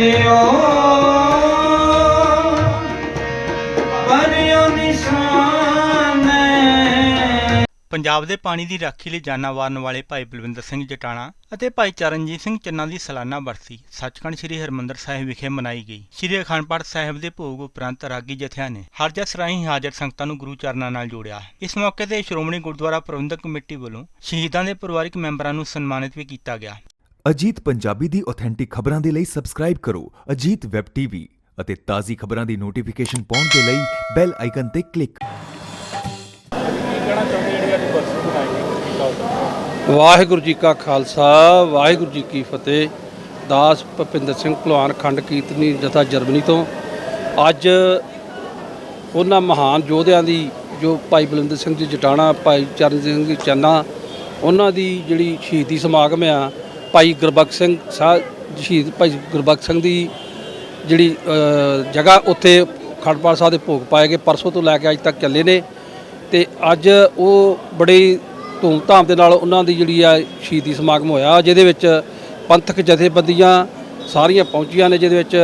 ਜਿਉ ਪਰਿਉ ਨਿਸ਼ਾਨੇ। ਪੰਜਾਬ ਦੇ ਪਾਣੀ ਦੀ ਰਾਖੀ ਲਈ ਜਾਨਾਂ ਵਾਰਨ ਵਾਲੇ ਭਾਈ ਬਲਵਿੰਦਰ ਸਿੰਘ ਜਟਾਣਾ ਅਤੇ ਭਾਈ ਚਰਨਜੀਤ ਸਿੰਘ ਚੰਨਾ ਦੀ ਸਾਲਾਨਾ ਬਰਸੀ ਸੱਚਖੰਡ ਸ੍ਰੀ ਹਰਮੰਦਰ ਸਾਹਿਬ ਵਿਖੇ ਮਨਾਈ ਗਈ। ਸ੍ਰੀ ਅਖੰਡ ਪਾਠ ਸਾਹਿਬ ਦੇ ਭੋਗ ਉਪਰੰਤ ਰਾਗੀ ਜਥਿਆਂ ਨੇ ਹਰ ਜਸ ਰਾਹੀਂ ਹਾਜ਼ਰ ਸੰਗਤਾਂ ਨੂੰ ਗੁਰੂ ਚਰਨਾਂ ਨਾਲ ਜੋੜਿਆ। ਇਸ ਮੌਕੇ ਤੇ ਸ਼੍ਰੋਮਣੀ ਗੁਰਦੁਆਰਾ ਪ੍ਰਬੰਧਕ ਕਮੇਟੀ ਵੱਲੋਂ ਸ਼ਹੀਦਾਂ ਦੇ ਪਰਿਵਾਰਕ ਮੈਂਬਰਾਂ ਨੂੰ ਸਨਮਾਨਿਤ ਵੀ ਕੀਤਾ ਗਿਆ। ਅਜੀਤ ਪੰਜਾਬੀ ਦੀ ਆਥੈਂਟਿਕ ਖਬਰਾਂ ਦੇ ਲਈ ਸਬਸਕ੍ਰਾਈਬ ਕਰੋ ਅਜੀਤ ਵੈਬ ਟੀਵੀ ਅਤੇ ਤਾਜ਼ੀ ਖਬਰਾਂ ਦੀ ਨੋਟੀਫਿਕੇਸ਼ਨ ਪਾਉਣ ਦੇ ਲਈ ਬੈਲ ਆਈਕਨ ਤੇ ਕਲਿੱਕ ਵਾਹਿਗੁਰੂ ਜੀ ਕਾ ਖਾਲਸਾ, ਵਾਹਿਗੁਰੂ ਜੀ ਕੀ ਫਤਿਹ। ਦਾਸ ਭਪਿੰਦਰ ਸਿੰਘ ਭਲਵਾਨ ਖੰਡ ਕੀਰਤਨੀ ਜਥਾ ਜਰਮਨੀ ਤੋਂ। ਅੱਜ ਉਹਨਾਂ ਮਹਾਨ ਯੋਧਿਆਂ ਦੀ, ਜੋ ਭਾਈ ਬਲਵਿੰਦਰ ਸਿੰਘ ਜੀ ਜਟਾਣਾ, ਭਾਈ ਚਰਨ ਸਿੰਘ ਜੀ ਚੰਨਾ, ਉਹਨਾਂ ਦੀ ਜਿਹੜੀ ਸ਼ਹੀਦੀ ਸਮਾਗਮ ਆ ਭਾਈ ਗੁਰਬਖਸ਼ ਸਿੰਘ ਸਾਹਿਬ ਸ਼ਹੀਦ ਭਾਈ ਗੁਰਬਖਸ਼ ਸਿੰਘ ਦੀ ਜਿਹੜੀ ਜਗ੍ਹਾ ਉੱਥੇ ਖੜਪਾਲ ਸਾਹਿਬ ਦੇ ਭੋਗ ਪਾਏ ਗਏ ਪਰਸੋਂ ਤੋਂ ਲੈ ਕੇ ਅੱਜ ਤੱਕ ਚੱਲੇ ਨੇ ਤੇ ਅੱਜ ਉਹ ਬੜੇ ਧੂਮਧਾਮ ਦੇ ਨਾਲ ਉਹਨਾਂ ਦੀ ਜਿਹੜੀ ਆ ਸ਼ਹੀਦੀ ਸਮਾਗਮ ਹੋਇਆ ਜਿਹਦੇ ਵਿੱਚ ਪੰਥਕ ਜਥੇਬੰਦੀਆਂ ਸਾਰੀਆਂ ਪਹੁੰਚੀਆਂ ਨੇ ਜਿਹਦੇ ਵਿੱਚ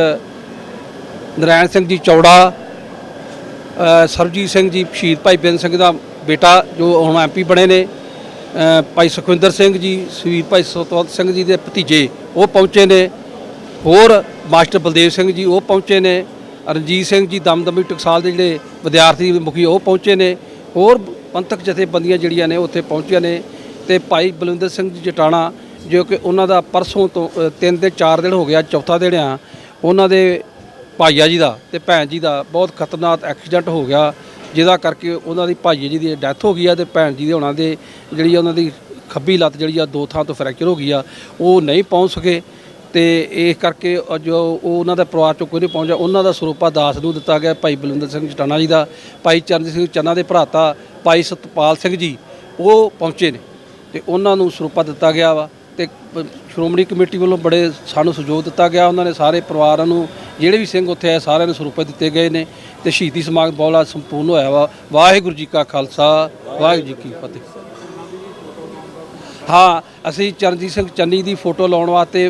ਨਰਾਇਣ ਸਿੰਘ ਜੀ ਚੌੜਾ ਅ, ਸਰਬਜੀਤ ਸਿੰਘ ਜੀ ਸ਼ਹੀਦ ਭਾਈ ਬਿੰਦ ਸਿੰਘ ਦਾ ਬੇਟਾ ਜੋ ਹੁਣ ਐਮਪੀ ਬਣੇ ਨੇ ਭਾਈ ਸੁਖਵਿੰਦਰ ਸਿੰਘ ਜੀ ਸਵੀਰ ਭਾਈ ਸਤਵੰਤ ਸਿੰਘ ਜੀ ਦੇ ਭਤੀਜੇ ਉਹ ਪਹੁੰਚੇ ਨੇ। ਹੋਰ ਮਾਸਟਰ ਬਲਦੇਵ ਸਿੰਘ ਜੀ ਉਹ ਪਹੁੰਚੇ ਨੇ। ਰਣਜੀਤ ਸਿੰਘ ਜੀ ਦਮਦਮੀ ਟਕਸਾਲ ਦੇ ਜਿਹੜੇ ਵਿਦਿਆਰਥੀ ਮੁਖੀ ਉਹ ਪਹੁੰਚੇ ਨੇ। ਹੋਰ ਪੰਥਕ ਜਥੇਬੰਦੀਆਂ ਜਿਹੜੀਆਂ ਨੇ ਉੱਥੇ ਪਹੁੰਚੀਆਂ ਨੇ। ਤੇ ਭਾਈ ਬਲਵਿੰਦਰ ਸਿੰਘ ਜੀ ਜਟਾਣਾ ਜੋ ਕਿ ਉਹਨਾਂ ਦਾ ਪਰਸੋਂ ਤੋਂ ਅ, ਤਿੰਨ ਤੇ ਚਾਰ ਦਿਨ ਹੋ ਗਿਆ ਚੌਥਾ ਦਿਨ ਆ। ਉਹਨਾਂ ਦੇ ਭਾਈਆ ਜੀ ਦਾ ਤੇ ਭੈਣ ਜੀ ਦਾ ਬਹੁਤ ਖਤਰਨਾਕ ਐਕਸੀਡੈਂਟ ਹੋ ਗਿਆ। ਜਿਹਦਾ ਕਰਕੇ ਉਹਨਾਂ ਦੀ ਭਾਈਏ ਜੀ ਦੀ ਡੈਥ ਹੋ ਗਈ ਆ ਤੇ ਭੈਣ ਜੀ ਦੇ ਉਹਨਾਂ ਦੇ ਜਿਹੜੀ ਆ ਉਹਨਾਂ ਦੀ ਖੱਬੀ ਲੱਤ ਜਿਹੜੀ ਆ ਦੋ ਥਾਂ ਤੋਂ ਫ੍ਰੈਕਚਰ ਹੋ ਗਈ ਆ, ਉਹ ਨਹੀਂ ਪਹੁੰਚ ਸਕੇ ਤੇ ਇਸ ਕਰਕੇ ਜੋ ਉਹਨਾਂ ਦਾ ਪਰਿਵਾਰ ਚੋਂ ਕੋਈ ਨਹੀਂ ਪਹੁੰਚਿਆ। ਉਹਨਾਂ ਦਾ ਸਰੂਪਾ ਦਾਸ ਨੂੰ ਦਿੱਤਾ ਗਿਆ ਭਾਈ ਬਲਵਿੰਦਰ ਸਿੰਘ ਜਟਾਣਾ ਜੀ ਦਾ, ਭਾਈ ਚਰਨਜੀਤ ਸਿੰਘ ਚੰਨਾ ਦੇ ਭਰਾਤਾ, ਭਾਈ ਸਤਪਾਲ ਸਿੰਘ ਜੀ, ਉਹ ਪਹੁੰਚੇ ਨੇ ਤੇ ਉਹਨਾਂ ਨੂੰ ਸਰੂਪਾ ਦਿੱਤਾ ਗਿਆ ਵਾ ਤੇ ਸ਼੍ਰੋਮਣੀ ਕਮੇਟੀ ਵੱਲੋਂ ਬੜੇ ਸਾਨੂੰ ਸਹਿਯੋਗ ਦਿੱਤਾ ਗਿਆ। ਉਹਨਾਂ ਨੇ ਸਾਰੇ ਪਰਿਵਾਰਾਂ ਨੂੰ ਜਿਹੜੇ ਵੀ ਸਿੰਘ ਉੱਥੇ ਆਏ, ਸਾਰਿਆਂ ਨੂੰ ਸਰੂਪੇ ਦਿੱਤੇ ਗਏ ਨੇ ਤੇ ਸ਼ਹੀਦੀ ਸਮਾਗਮ ਬੋਲਾ ਸੰਪੂਰਨ ਹੋਇਆ ਵਾ। ਵਾਹਿਗੁਰੂ ਜੀ ਕਾ ਖਾਲਸਾ, ਵਾਹਿਗੁਰੂ ਜੀ ਕੀ ਫਤਿਹ। ਹਾਂ, ਅਸੀਂ ਚਰਨਜੀਤ ਸਿੰਘ ਚੰਨੀ ਦੀ ਫੋਟੋ ਲਾਉਣ ਵਾਸਤੇ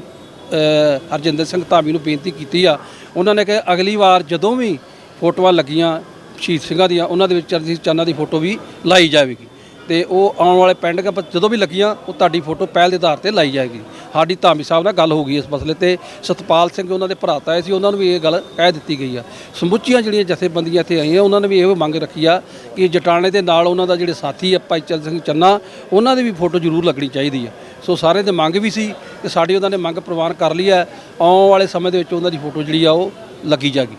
ਹਰਜਿੰਦਰ ਸਿੰਘ ਧਾਮੀ ਨੂੰ ਬੇਨਤੀ ਕੀਤੀ ਆ। ਉਹਨਾਂ ਨੇ ਕਿਹਾ, ਅਗਲੀ ਵਾਰ ਜਦੋਂ ਵੀ ਫੋਟੋਆਂ ਲੱਗੀਆਂ ਸ਼ਹੀਦ ਸਿੰਘਾਂ ਦੀਆਂ, ਉਹਨਾਂ ਦੇ ਵਿੱਚ ਚਰਨਜੀਤ ਚੰਨਾ ਦੀ ਫੋਟੋ ਵੀ ਲਾਈ ਜਾਵੇਗੀ। ਤੇ ਉਹ ਆਉਣ ਵਾਲੇ ਪਿੰਡ ਪਰ ਜਦੋਂ ਵੀ ਲੱਗੀਆਂ, ਉਹ ਤੁਹਾਡੀ ਫੋਟੋ ਪਹਿਲ ਦੇ ਆਧਾਰ ਤੇ ਲਾਈ ਜਾਏਗੀ। ਸਾਡੀ ਧਾਮੀ ਸਾਹਿਬ ਨਾਲ ਗੱਲ ਹੋ ਗਈ ਇਸ ਮਸਲੇ ਤੇ। ਸਤਪਾਲ ਸਿੰਘ ਉਹਨਾਂ ਦੇ ਭਰਾ ਤਾਏ ਸੀ, ਉਹਨਾਂ ਨੂੰ ਵੀ ਇਹ ਗੱਲ ਕਹਿ ਦਿੱਤੀ ਗਈ ਆ। ਸਮੁੱਚੀਆਂ ਜਿਹੜੀਆਂ ਜਥੇਬੰਦੀਆਂ ਇੱਥੇ ਆਈਆਂ, ਉਹਨਾਂ ਨੇ ਵੀ ਇਹ ਮੰਗ ਰੱਖੀ ਆ ਕਿ ਜਟਾਣੇ ਦੇ ਨਾਲ ਉਹਨਾਂ ਦਾ ਜਿਹੜੇ ਸਾਥੀ ਆ, ਭਾਈ ਚਰਨ ਸਿੰਘ ਚੰਨਾ, ਉਹਨਾਂ ਦੀ ਵੀ ਫੋਟੋ ਜ਼ਰੂਰ ਲੱਗਣੀ ਚਾਹੀਦੀ ਆ। ਸੋ ਸਾਰੇ ਦੇ ਮੰਗ ਵੀ ਸੀ ਕਿ ਸਾਡੀ ਉਹਨਾਂ ਨੇ ਮੰਗ ਪ੍ਰਵਾਨ ਕਰ ਲਈ ਆ। ਆਉਣ ਵਾਲੇ ਸਮੇਂ ਦੇ ਵਿੱਚ ਉਹਨਾਂ ਦੀ ਫੋਟੋ ਜਿਹੜੀ ਆ, ਉਹ ਲੱਗੀ ਜਾਗੀ